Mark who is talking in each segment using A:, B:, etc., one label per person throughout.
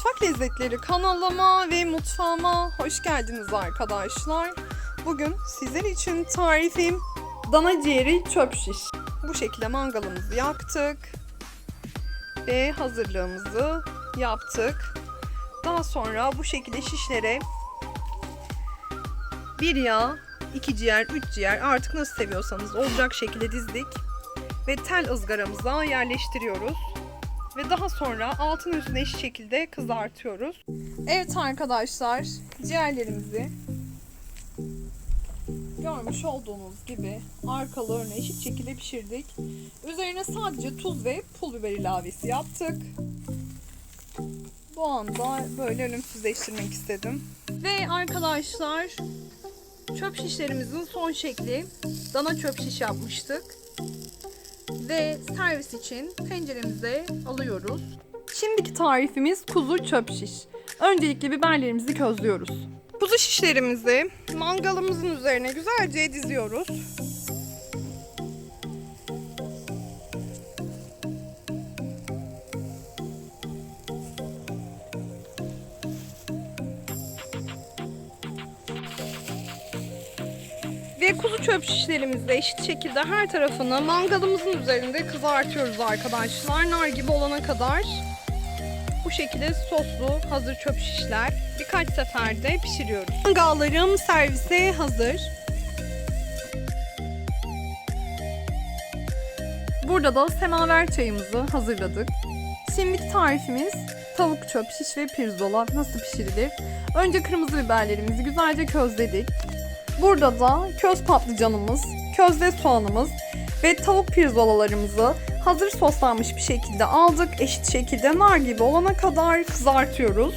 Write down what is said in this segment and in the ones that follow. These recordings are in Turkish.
A: Mutfak Lezzetleri kanalıma ve mutfağıma hoş geldiniz arkadaşlar. Bugün sizler için tarifim dana ciğeri çöp şiş. Bu şekilde mangalımızı yaktık ve hazırlığımızı yaptık. Daha sonra bu şekilde şişlere bir yağ, iki ciğer, üç ciğer artık nasıl seviyorsanız olacak şekilde dizdik ve tel ızgaramıza yerleştiriyoruz ve daha sonra altın üstüne eşit şekilde kızartıyoruz. Evet arkadaşlar, ciğerlerimizi görmüş olduğunuz gibi arkalarını eşit şekilde pişirdik. Üzerine sadece tuz ve pul biber ilavesi yaptık. Bu anda böyle ölümsüzleştirmek istedim. Ve arkadaşlar çöp şişlerimizin son şekli dana çöp şiş yapmıştık ve servis için tenceremize alıyoruz. Şimdiki tarifimiz kuzu çöp şiş. Öncelikle biberlerimizi közlüyoruz. Kuzu şişlerimizi mangalımızın üzerine güzelce diziyoruz. Kuzu çöp şişlerimizi de eşit şekilde her tarafını mangalımızın üzerinde kızartıyoruz arkadaşlar. Nar gibi olana kadar. Bu şekilde soslu hazır çöp şişler birkaç seferde pişiriyoruz. Mangallarım servise hazır. Burada da semaver çayımızı hazırladık. Şimdiki tarifimiz tavuk çöp şiş ve pirzola nasıl pişirilir? Önce kırmızı biberlerimizi güzelce közledik. Burada da köz patlıcanımız, közde soğanımız ve tavuk pirzolalarımızı hazır soslanmış bir şekilde aldık. Eşit şekilde nar gibi olana kadar kızartıyoruz.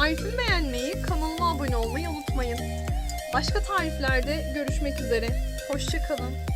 A: Tarifimi beğenmeyi, kanalıma abone olmayı unutmayın. Başka tariflerde görüşmek üzere. Hoşçakalın.